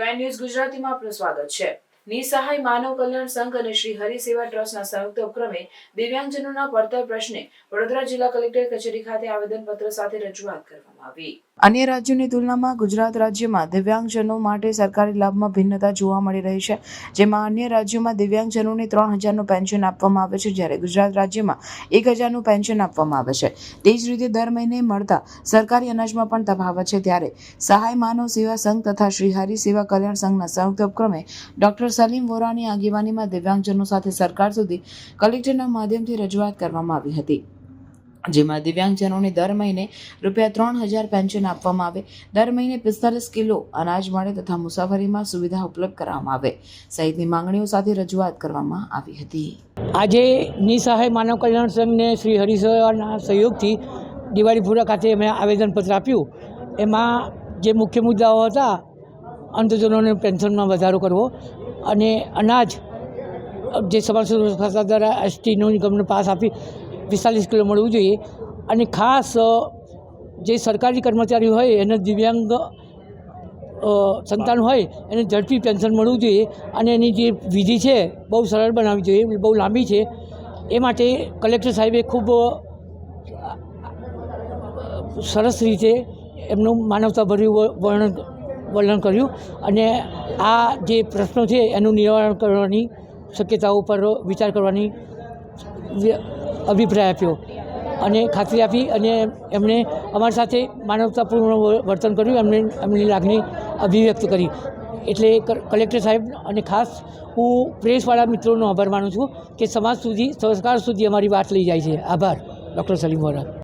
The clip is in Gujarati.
નાઇન ન્યૂઝ ગુજરાતીમાં આપનું સ્વાગત છે. નિસહાય માનવ કલ્યાણ સંઘ અને શ્રી હરિ સેવા ટ્રસ્ટના સંયુક્ત ઉપક્રમે દિવ્યાંગજનોના પડતર પ્રશ્ને વડોદરા જિલ્લા કલેક્ટર કચેરી ખાતે આવેદનપત્ર સાથે રજૂઆત કરવામાં આવી. અન્ય રાજ્યોની તુલનામાં ગુજરાત રાજ્યમાં દિવ્યાંગજનો માટે સરકારી લાભમાં ભિન્નતા જોવા મળી રહી છે. જેમાં અન્ય રાજ્યોમાં દિવ્યાંગજનોને ત્રણ હજારનું પેન્શન આપવામાં આવે છે, જ્યારે ગુજરાત રાજ્યમાં એક હજારનું પેન્શન આપવામાં આવે છે. તે જ રીતે દર મહિને મળતા સરકારી અનાજમાં પણ તફાવત છે. ત્યારે સહાય માનવ સેવા સંઘ તથા શ્રી હરિ સેવા કલ્યાણ સંઘના સંયુક્ત ઉપક્રમે ડોક્ટર સલીમ વોરાની આગેવાનીમાં દિવ્યાંગજનો સાથે સરકાર સુધી કલેક્ટરના માધ્યમથી રજૂઆત કરવામાં આવી હતી. જેમાં દિવ્યાંગજનોને દર મહિને રૂપિયા ત્રણ હજાર પેન્શન આપવામાં આવે, દર મહિને પિસ્તાલીસ કિલો અનાજ મળે તથા મુસાફરીમાં સુવિધા ઉપલબ્ધ કરાવવામાં આવે. સહિતની માંગણીઓ સાથે રજૂઆત કરવામાં આવી હતી. આજે નિસહાય માનવ કલ્યાણ સંઘને શ્રી હરિસેવાના સહયોગથી દિવાળીપુરા ખાતે અમે આવેદનપત્ર આપ્યું. એમાં જે મુખ્ય મુદ્દાઓ હતા, અંધજનોને પેન્શનમાં વધારો કરવો અને અનાજ, જે સમાજ સુરક્ષા દ્વારા એસટીનો નિગમને પાસ આપી પિસ્તાલીસ કિલો મળવું જોઈએ. અને ખાસ જે સરકારી કર્મચારી હોય, એને દિવ્યાંગ સંતાન હોય, એને ઝડપી પેન્શન મળવું જોઈએ અને એની જે વિધિ છે, બહુ સરળ બનાવવી જોઈએ, બહુ લાંબી છે. એ માટે કલેક્ટર સાહેબે ખૂબ સરસ રીતે એમનું માનવતાભર્યું વર્ણન વર્ણન કર્યું અને આ જે પ્રશ્નો છે એનું નિવારણ કરવાની શક્યતાઓ પર વિચાર કરવાની અભિપ્રાય આપ્યો અને ખાતરી આપી અને એમણે અમારી સાથે માનવતાપૂર્ણ વર્તન કર્યું, એમને, એમની લાગણી અભિવ્યક્ત કરી. એટલે કલેક્ટર સાહેબ અને ખાસ હું પ્રેસવાળા મિત્રોનો આભાર માનું છું કે સમાજ સુધી, સંસ્કાર સુધી અમારી વાત લઈ જાય છે. આભાર, ડૉક્ટર સલીમ વોરા.